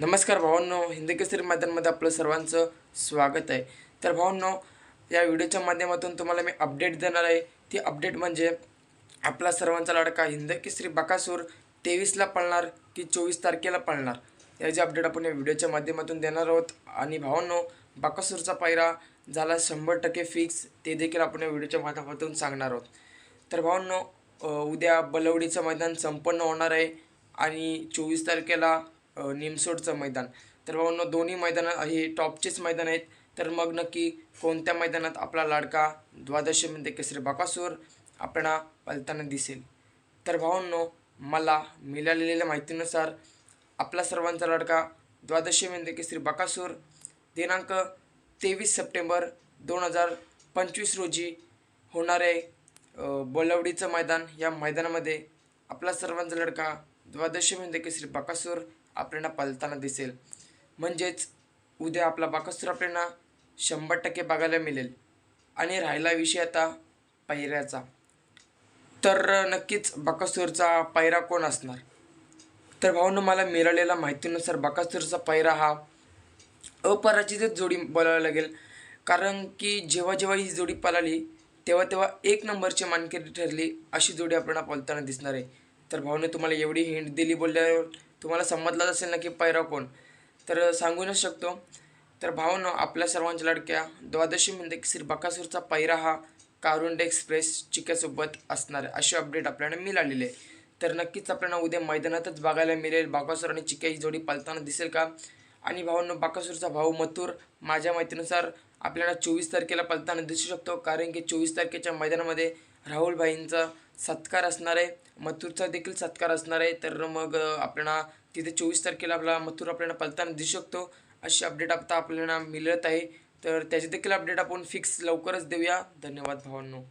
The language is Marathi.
नमस्कार भावांनो हिंदी केसरी मैदानमध्ये आपलं सर्वांचं स्वागत आहे. तर भावांनो या व्हिडिओच्या माध्यमातून तुम्हाला मी अपडेट देणार आहे. ती अपडेट म्हणजे आपला सर्वांचा लाडका हिंद केसरी बकासूर तेवीसला पळणार की चोवीस तारखेला पळणार? याची अपडेट आपण या व्हिडिओच्या माध्यमातून देणार आहोत. आणि भावांनो बकासूरचा पायरा झाला शंभर टक्के फिक्स ते देखील आपण या व्हिडिओच्या माध्यमातून सांगणार आहोत. तर भावांनो उद्या बलवडीचं मैदान संपन्न होणार आहे. आणि चोवीस तारखेला निमसोडचं मैदान. तर भावांनो दोन्ही मैदानं हे टॉपचेच मैदान आहेत. तर मग नक्की कोणत्या मैदानात आपला लाडका द्वादशीमध्ये म्हणजे केसरी बाकासूर आपणा पलताना दिसेल? तर भावांनो मला मिळालेल्या माहितीनुसार आपला सर्वांचा लाडका द्वादशीमध्ये म्हणजे केसरी बाकासूर दिनांक तेवीस सप्टेंबर दोन हजार पंचवीस रोजी होणारे बोलावडीचं मैदान. या मैदानामध्ये आपला सर्वांचा लडका द्वादशीमध्ये म्हणजे केसरी बाकासूर आपल्याला पलताना दिसेल. म्हणजेच उद्या आपला बाकासूर आपल्याला शंभर टक्के बघायला मिळेल. आणि राहिला विषय आता पैऱ्याचा तर नक्कीच बकासूरचा पैरा कोण असणार? तर भाऊनं मला मिळालेल्या माहितीनुसार बाकासूरचा पैरा हा अपराजितच जोडी बोलायला लागेल. कारण की जेव्हा जेव्हा ही जोडी पळाली तेव्हा तेव्हा एक नंबरची मानकरी ठरली अशी जोडी आपल्याला पळताना दिसणार आहे. तर भाऊने तुम्हाला एवढी हिंट दिली बोलल्यावर तुम्हाला समजलाच असेल ना की पैरा कोण? तर सांगूनच शकतो. तर भावनो आपल्या सर्वांच्या लाडक्या द्वादशीमध्ये म्हणजे श्री बकासूरचा पैरा हा कारुंड एक्सप्रेस चिक्यासोबत असणार. आहे अशी अपडेट आपल्याला मिळालेली आहे. तर नक्कीच आपल्याला उद्या मैदानातच बघायला मिळेल. बाकासूर आणि चिक्या ही जोडी पालताना दिसेल का? आणि भावांनो बाकासूरचा भाऊ मथुर माझ्या माहितीनुसार आपल्याला चोवीस तारखेला पलताना दिसू शकतो कारण की चोवीस तारखेच्या मैदानामध्ये राहुलभाईंचा सत्कार असणार आहे मथुरचा देखील सत्कार असणार आहे. तर मग आपल्याला तिथे चोवीस तारखेला आपला मथुर आपल्याला पलताना दिसू शकतो. अशी अपडेट आता आपल्याला मिळत आहे. तर त्याची देखील अपडेट आपण फिक्स लवकरच देऊया. धन्यवाद भावांनो.